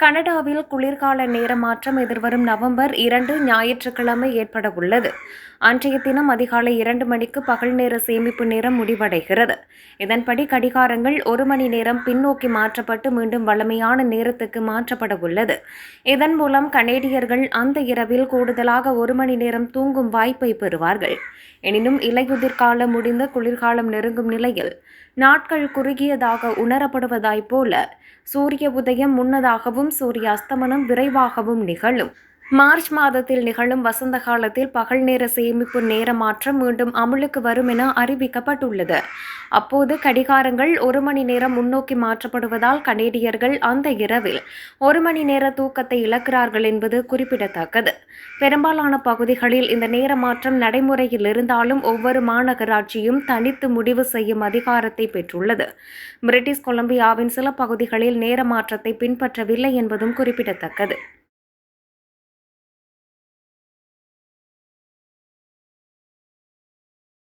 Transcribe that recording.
கனடாவில் குளிர்கால நேர மாற்றம் எதிர்வரும் நவம்பர் இரண்டு ஞாயிற்றுக்கிழமை ஏற்பட உள்ளது அன்றைய தினம் அதிகாலை இரண்டு மணிக்கு பகல் நேர சேமிப்பு நேரம் முடிவடைகிறது. இதன்படி கடிகாரங்கள் ஒரு மணி நேரம் பின்னோக்கி மாற்றப்பட்டு மீண்டும் வழமையான நேரத்துக்கு மாற்றப்பட உள்ளது. இதன் மூலம் கனேடியர்கள் அந்த இரவில் கூடுதலாக ஒரு மணி நேரம் தூங்கும் வாய்ப்பை பெறுவார்கள். எனினும் இலையுதிர் காலம் முடிந்து குளிர்காலம் நெருங்கும் நிலையில் நாட்கள் குறுகியதாக உணரப்படுவதாய் போல சூரிய உதயம் முன்னதாகவும் சூரிய அஸ்தமனம் விரைவாகவும் நிகழும். மார்ச் மாதத்தில் நிகழும் வசந்த காலத்தில் பகல் நேர சேமிப்பு நேர மாற்றம் மீண்டும் அமலுக்கு வரும் என அறிவிக்கப்பட்டுள்ளது. அப்போது கடிகாரங்கள் ஒரு மணி நேரம் முன்னோக்கி மாற்றப்படுவதால் கனேடியர்கள் அந்த இரவில் ஒரு மணி நேர தூக்கத்தை இழக்கிறார்கள் என்பது குறிப்பிடத்தக்கது. பெரும்பாலான பகுதிகளில் இந்த நேர மாற்றம் நடைமுறையில் இருந்தாலும் ஒவ்வொரு மாநகராட்சியும் தனித்து முடிவு செய்யும் அதிகாரத்தை பெற்றுள்ளது. பிரிட்டிஷ் கொலம்பியாவின் சில பகுதிகளில் நேர மாற்றத்தை பின்பற்றவில்லை என்பதும் குறிப்பிடத்தக்கது.